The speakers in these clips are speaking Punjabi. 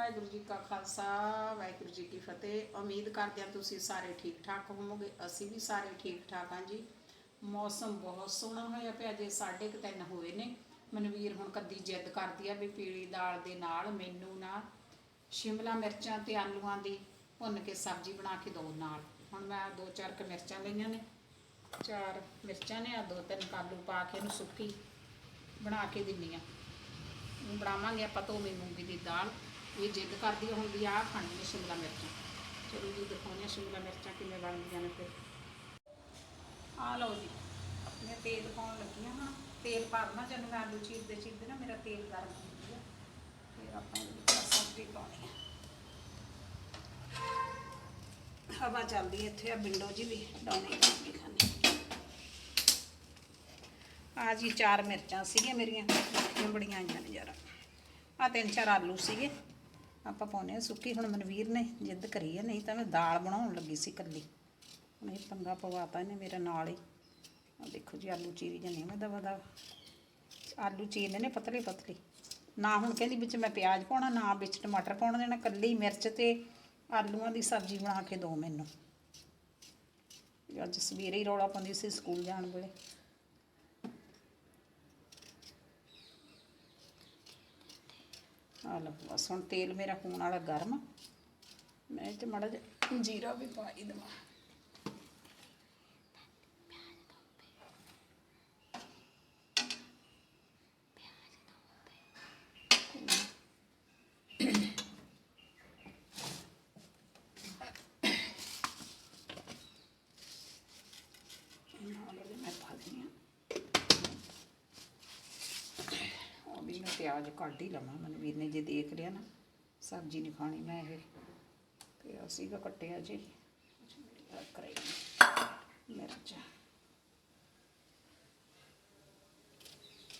ਵਾਹਿਗੁਰੂ ਜੀ ਕਾ ਖਾਲਸਾ, ਵਾਹਿਗੁਰੂ ਜੀ ਕੀ ਫਤਿਹ। ਉਮੀਦ ਕਰਦੇ ਹਾਂ ਤੁਸੀਂ ਸਾਰੇ ਠੀਕ ਠਾਕ ਹੋਵੋਗੇ। ਅਸੀਂ ਵੀ ਸਾਰੇ ਠੀਕ ਠਾਕ ਹਾਂ ਜੀ। ਮੌਸਮ ਬਹੁਤ ਸੋਹਣਾ ਹੋਇਆ ਪਿਆ ਜੇ ਸਾਢੇ ਕੁ ਤਿੰਨ ਹੋਏ ਨੇ। ਮਨਵੀਰ ਹੁਣ ਕੱਦੀ ਜਿੱਦ ਕਰਦੀ ਆ ਵੀ ਪੀਲੀ ਦਾਲ ਦੇ ਨਾਲ ਮੈਨੂੰ ਨਾ ਸ਼ਿਮਲਾ ਮਿਰਚਾਂ ਤੇ ਆਲੂਆਂ ਦੀ ਭੁੰਨ ਕੇ ਸਬਜ਼ੀ ਬਣਾ ਕੇ ਦੋ ਨਾਲ। ਹੁਣ ਮੈਂ ਦੋ ਚਾਰ ਕ ਮਿਰਚਾਂ ਲਈਆਂ ਨੇ। ਚਾਰ ਮਿਰਚਾਂ ਨੇ, ਆ ਦੋ ਤਿੰਨ ਕਾਲੂ ਪਾ ਕੇ ਇਹਨੂੰ ਸੁੱਕੀ ਬਣਾ ਕੇ ਦਿੰਨੀ ਆ। ਬਣਾਵਾਂਗੇ ਆਪਾਂ ਧੋਵੀਂ ਮੂੰਗੀ ਦੀ ਦਾਲ। ਇਹ ਜਿੱਦ ਕਰਦੀ ਹੁੰਦੀ ਵੀ ਆਹ ਖਾਣੀ ਹੈ ਸ਼ਿਮਲਾ ਮਿਰਚਾਂ। ਚਲੋ ਜੀ, ਦਿਖਾਉਂਦੇ ਹਾਂ ਸ਼ਿਮਲਾ ਮਿਰਚਾਂ ਕਿਵੇਂ ਬਣਦੀਆਂ ਨੇ ਫਿਰ। ਆ ਲਓ ਜੀ, ਮੈਂ ਤੇਲ ਪਾਉਣ ਲੱਗੀ ਹਾਂ। ਤੇਲ ਪਾ ਜਦੋਂ ਮੈਂ ਆਲੂ ਚੀਰਦੇ ਚੀਰਦੇ ਨਾ, ਮੇਰਾ ਤੇਲ ਗਰਮ ਹੋ ਗਿਆ। ਫਿਰ ਆਪਾਂ ਇਹਦੇ ਵਿੱਚ ਸਬਜ਼ੀ ਪਾਉਣੀ ਹੈ ਹਵਾ ਚੱਲਦੀ ਇੱਥੇ ਆ ਵਿੰਡੋ ਜੀ ਵੀ ਡਾਉਣੀ ਕਰਨੀ ਖਾਣੀ। ਆ ਜੀ ਚਾਰ ਮਿਰਚਾਂ ਸੀਗੀਆਂ ਮੇਰੀਆਂ ਬੜੀਆਂ ਆਈਆਂ ਨੇ ਜਰਾ। ਆ ਤਿੰਨ ਚਾਰ ਆਲੂ ਸੀਗੇ। ਆਪਾਂ ਪਾਉਨੇ ਆ ਸੁੱਕੀ, ਹੁਣ ਮਨਵੀਰ ਨੇ ਜਿੱਦ ਕਰੀ ਹੈ ਨਹੀਂ ਤਾਂ ਮੈਂ ਦਾਲ ਬਣਾਉਣ ਲੱਗੀ ਸੀ ਕੱਲੀ ਹੁਣ ਇਹ ਪੰਗਾ ਪਵਾਤਾ ਇਹਨੇ ਮੇਰੇ ਨਾਲ ਹੀ। ਆ ਦੇਖੋ ਜੀ, ਆਲੂ ਚੀਰੀ ਜਾਂਦੀ ਮੈਂ ਦਵਾ ਦਾ ਆਲੂ ਚੀਰਨੇ ਨੇ ਪਤਲੇ ਪਤਲੇ। ਨਾ ਹੁਣ ਕਹਿੰਦੀ ਵਿੱਚ ਮੈਂ ਪਿਆਜ਼ ਪਾਉਣਾ, ਨਾ ਵਿੱਚ ਟਮਾਟਰ ਪਾਉਣਾ ਦੇਣਾ ਕੱਲੀ ਮਿਰਚ ਤੇ ਆਲੂਆਂ ਦੀ ਸਬਜ਼ੀ ਬਣਾ ਕੇ ਦਿਓ ਮੈਨੂੰ। ਅੱਜ ਸਵੇਰੇ ਹੀ ਰੌਲਾ ਪਾਉਂਦੀ ਸੀ ਸਕੂਲ ਜਾਣ ਵੇਲੇ। ਆ ਲਓ ਬਸ ਹੁਣ ਤੇਲ ਮੇਰਾ ਹੋਣ ਵਾਲਾ ਗਰਮ ਮੈਂ ਇਹ 'ਚ ਮਾੜਾ ਜਿਹਾ ਜੀਰਾ ਵੀ ਪਾ ਹੀ ਦੇਵਾਂ ਨਾਲ ਇਹਦੇ ਮੈਂ ਪਾ ਦਿੰਦੀ ਹਾਂ ਉਹ ਵੀ ਮੈਂ ਪਿਆਜ਼ ਕੱਢ ਹੀ ਲਵਾਂ ਮਨਵੀਰ ਨੇ ਜੇ ਦੇਖ ਲਿਆ ਨਾ, ਸਬਜ਼ੀ ਨਹੀਂ ਖਾਣੀ ਮੈਂ ਇਹ। ਤੇ ਅਸੀਂ ਤਾਂ ਕੱਟਿਆ ਜੀ। ਕਰਾਈ ਮਿਰਚ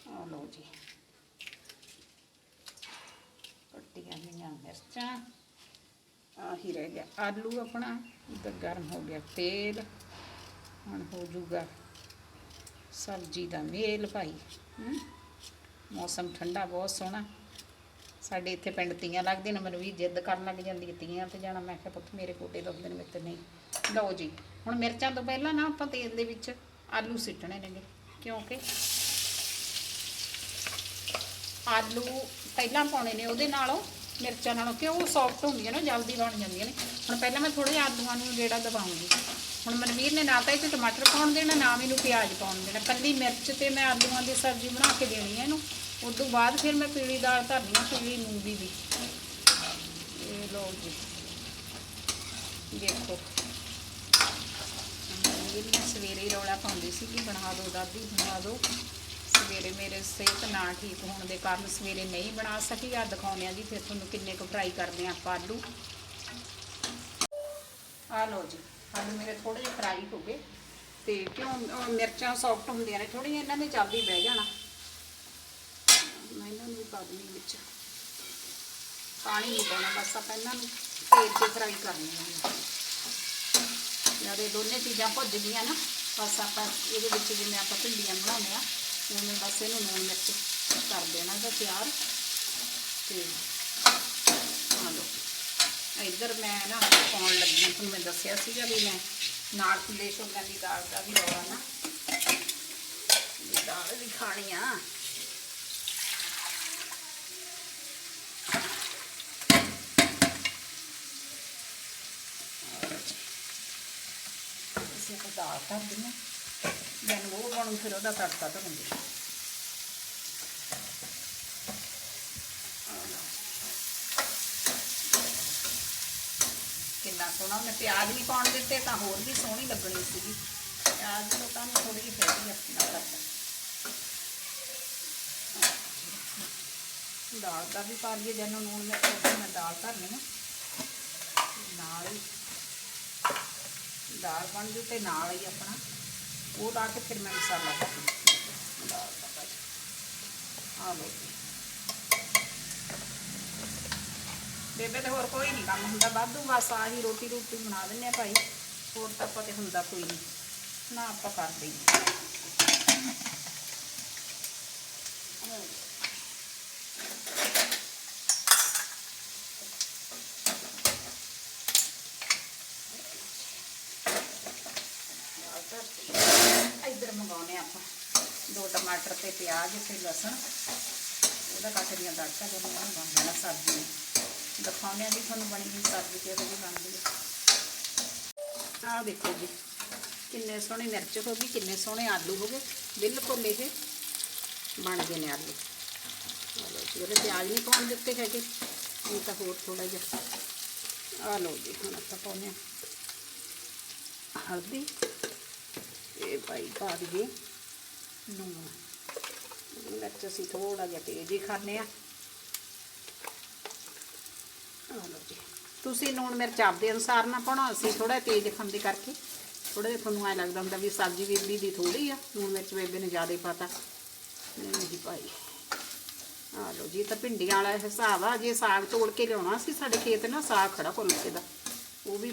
ਆ ਲਓ ਜੀ। ਕੱਟੀਆਂ ਗਈਆਂ ਮਿਰਚਾਂ। ਆਹੀ ਰਹਿ ਗਿਆ ਆਲੂ ਆਪਣਾ ਇੱਧਰ ਗਰਮ ਹੋ ਗਿਆ ਤੇਲ। ਹੁਣ ਹੋ ਜਾਊਗਾ ਸਬਜ਼ੀ ਦਾ ਮੇਲ ਭਾਈ। ਹਮ? ਮੌਸਮ ਠੰਡਾ, ਬਹੁਤ ਸੋਹਣਾ। ਸਾਡੇ ਇੱਥੇ ਪਿੰਡ ਤੀਆਂ ਲੱਗਦੀਆਂ ਨੇ, ਮੈਨੂੰ ਵੀ ਜਿੱਦ ਕਰਨ ਲੱਗ ਜਾਂਦੀ ਹੈ ਤੀਆਂ ਤੇ ਜਾਣਾ। ਮੈਂ ਕਿਹਾ, ਪੁੱਤ, ਮੇਰੇ ਕੋਟੇ ਦੁਖਦੇ ਨੇ, ਮੇਰੇ ਤੇ ਨਹੀਂ। ਲਓ ਜੀ, ਹੁਣ ਮਿਰਚਾਂ ਤੋਂ ਪਹਿਲਾਂ ਨਾ ਆਪਾਂ ਤੇਲ ਦੇ ਵਿੱਚ ਆਲੂ ਸਿੱਟਣੇ ਨੇਗੇ। ਕਿਉਂਕਿ ਆਲੂ ਪਹਿਲਾਂ ਪਾਉਣੇ ਨੇ, ਉਹਦੇ ਨਾਲੋਂ ਮਿਰਚਾਂ ਨਾਲੋਂ ਕਿ ਉਹ ਸੌਫਟ ਹੁੰਦੀਆਂ ਨੇ ਜਲਦੀ ਬਣ ਜਾਂਦੀਆਂ ਨੇ। ਹੁਣ ਪਹਿਲਾਂ ਮੈਂ ਥੋੜੇ ਆਲੂਆਂ ਨੂੰ ਜਿਹੜਾ ਦਬਾਉਂਗੀ ਹੁਣ ਮਨਵੀਰ ਨੇ ਨਾ ਤਾਂ ਇਹ 'ਚ ਟਮਾਟਰ ਪਾਉਣ ਦੇਣਾ, ਨਾ ਮੈਨੂੰ ਪਿਆਜ਼ ਪਾਉਣ ਦੇਣਾ। ਕੱਲੀ ਮਿਰਚ ਤੇ ਮੈਂ ਆਲੂਆਂ ਦੀ ਸਬਜ਼ੀ ਬਣਾ ਕੇ ਦੇਣੀ ਹੈ ਇਹਨੂੰ। ਉਸ ਤੋਂ ਬਾਅਦ ਫਿਰ ਮੈਂ ਪੀਲੀ ਦਾਲ ਧਰਨੀ ਹੈ ਪੀਲੀ ਮੂੰਗੀ ਦੀ। ਇਹ ਲਓ ਜੀ। ਦੇਖੋ। ਮਨਵੀਰ ਸਵੇਰੇ ਰੌਲਾ ਪਾਉਂਦੀ ਸੀ ਕਿ ਬਣਾ ਦਿਓ ਦਾਦੀ ਬਣਾ ਦਿਓ ਸਵੇਰੇ ਮੇਰੇ ਸਿਹਤ ਨਾ ਠੀਕ ਹੋਣ ਦੇ ਕਾਰਨ ਸਵੇਰੇ ਨਹੀਂ ਬਣਾ ਸਕੀ। ਆ ਦਿਖਾਉਂਦੇ ਆ ਜੀ, ਫਿਰ ਤੁਹਾਨੂੰ ਕਿੰਨੇ ਕੁ ਫਰਾਈ ਕਰਦੇ ਆ ਆਪਾਂ ਆਲੂ। ਆ ਲਓ ਜੀ। ਆਲੂ ਮੇਰੇ ਥੋੜੇ ਜਿਹੇ ਫਰਾਈ ਹੋ ਗਏ ਤੇ ਕਿਉਂ ਮਿਰਚਾਂ ਸੌਫਟ ਹੁੰਦੀਆਂ ਨੇ ਥੋੜੀਆਂ ਇਹਨਾਂ ਨੇ ਜਲਦੀ ਬਹਿ ਜਾਣਾ। ਮੈਂ ਇਹਨਾਂ ਨੂੰ ਵੀ ਪਾ ਦਿੰਦੀ ਵਿੱਚ। ਪਾਣੀ ਨਹੀਂ ਪਾਉਣਾ ਬਸ ਆਪਾਂ ਇਹਨਾਂ ਨੂੰ ਤੇਲ 'ਚ ਫਰਾਈ ਕਰਨੀਆਂ ਨੇ ਜਦ ਦੋਨੇ ਚੀਜ਼ਾਂ ਭੁੱਜ ਗਈਆਂ ਨਾ, ਬਸ ਆਪਾਂ ਇਹਦੇ ਵਿੱਚ ਜਿਵੇਂ ਆਪਾਂ ਭਿੰਡੀਆਂ ਬਣਾਉਂਦੇ ਆ ਉਵੇਂ ਬਸ ਇਹਨੂੰ ਲੂਣ ਮਿਰਚ ਕਰ ਦੇਣਾ ਇਹਦਾ ਤਿਆਰ। ਤੇ ਆ ਲਓ। ਇੱਧਰ ਮੈਂ ਨਾ ਪਾਉਣ ਲੱਗੀ, ਤੁਹਾਨੂੰ ਮੈਂ ਦੱਸਿਆ ਸੀਗਾ ਵੀ ਮੈਂ ਨਾਲ ਖੁੱਲੇ ਛੋਲਿਆਂ ਦੀ ਦਾਲ ਦਾ ਵੀ ਲਾਉਣਾ ਨਾ। ਦਾਲ ਵੀ ਖਾਣੀ ਆ। ਦਾਲ ਧਰ ਦਿੰਦੇ ਜਨ ਉਹ ਬਣੂ, ਫਿਰ ਉਹਦਾ ਤੜਕਾ ਧਰੂੰਗੀ ਕਿੰਨਾ ਸੋਹਣਾ, ਉਹਨੇ ਪਿਆਜ਼ ਨਹੀਂ ਪਾਉਣ ਦਿੱਤੇ, ਤਾਂ ਹੋਰ ਵੀ ਸੋਹਣੀ ਲੱਗਣੀ ਸੀਗੀ। ਪਿਆਜ਼ ਨੂੰ ਤਾਂ ਥੋੜੀ ਜਿਹੀ ਫੈਟੀ ਆਪਣਾ ਕਰਦਾ ਦਾਲ ਦਾ ਵੀ ਪਾ ਲਈਏ ਜਨ ਨੂਣ ਮਿਰਚ ਪਾ ਮੈਂ ਦਾਲ ਧਰਨੀ ਆ ਨਾਲ ਹੀ, ਦਾਲ ਬਣ ਜੂ ਤੇ ਨਾਲ ਹੀ ਆਪਣਾ ਉਹ ਲਾ ਕੇ ਫਿਰ ਮੈਂ ਮਸਾਲਾ ਪਾ ਦਾਲ ਦਾ ਭਾਈ ਆ ਲਓ बेबे तो होर कोई नहीं कम हों वाधू बस आई रोटी रूटी बना दें भाई होर तो आपको हों कोई नहीं ना आप कर दी इधर मंगाने आप दो टमाटर प्याज फिर लसन वह कट दिन दाटा जो मंगा सब्ज़ी ਦਿਖਾਉਂਦੇ ਆ ਵੀ ਤੁਹਾਨੂੰ ਬਣੀ ਹੋਈ ਸਬਜ਼ੀ ਕਿਹੋ ਜਿਹੀ ਬਣਦੀ ਹੈ। ਆਹ ਦੇਖੋ ਜੀ, ਕਿੰਨੇ ਸੋਹਣੇ ਮਿਰਚ ਹੋ ਗਈ, ਕਿੰਨੇ ਸੋਹਣੇ ਆਲੂ ਹੋ ਗਏ, ਬਿਲਕੁਲ ਇਹ ਬਣ ਗਏ ਨੇ ਆਲੂ। ਆ ਲਓ ਜੀ ਇਹਦੇ ਪਿਆਜ਼ ਨਹੀਂ ਪਾਉਣ ਦਿੱਤੇ ਹੈਗੇ, ਇਹ ਤਾਂ ਹੋਰ ਥੋੜਾ ਜਿਹਾ। ਆ ਲਓ ਜੀ, ਹੁਣ ਆਪਾਂ ਪਾਉਂਦੇ ਹਾਂ। ਹਲਦੀ, ਇਹ ਭਾਈ ਪਾ ਦਈਏ ਨੂਣ। ਮਿਰਚ ਅਸੀਂ ਥੋੜਾ ਜਿਹਾ ਤੇਜ਼ ਹੀ ਖਾਂਦੇ ਆ ਆ ਲਓ ਜੀ ਤੁਸੀਂ ਲੂਣ ਮਿਰਚ ਆਪਦੇ ਅਨੁਸਾਰ ਨਾ ਪਾਉਣਾ, ਅਸੀਂ ਥੋੜਾ ਤੇਜ਼ ਖਾਂਦੇ ਕਰਕੇ ਥੋੜਾ ਜਿਹਾ ਤੁਹਾਨੂੰ ਐ ਲੱਗਦਾ ਹੁੰਦਾ ਵੀ ਸਬਜ਼ੀ ਬੀਬੀ ਦੀ ਥੋੜੀ ਆ, ਲੂਣ ਮਿਰਚ ਬੇਬੇ ਨੇ ਜ਼ਿਆਦਾ ਪਾਤਾ ਨਹੀਂ ਜੀ ਭਾਈ ਆ ਲਓ ਜੀ ਤਾਂ ਭਿੰਡੀਆਂ ਵਾਲਾ ਹਿਸਾਬ ਆ, ਜੇ ਸਾਗ ਤੋੜ ਕੇ ਲਿਆਉਣਾ ਸੀ ਸਾਡੇ ਖੇਤ ਨਾ, ਸਾਗ ਖੜਾ ਫੁੱਲ ਕੇ ਦਾ, ਉਹ ਵੀ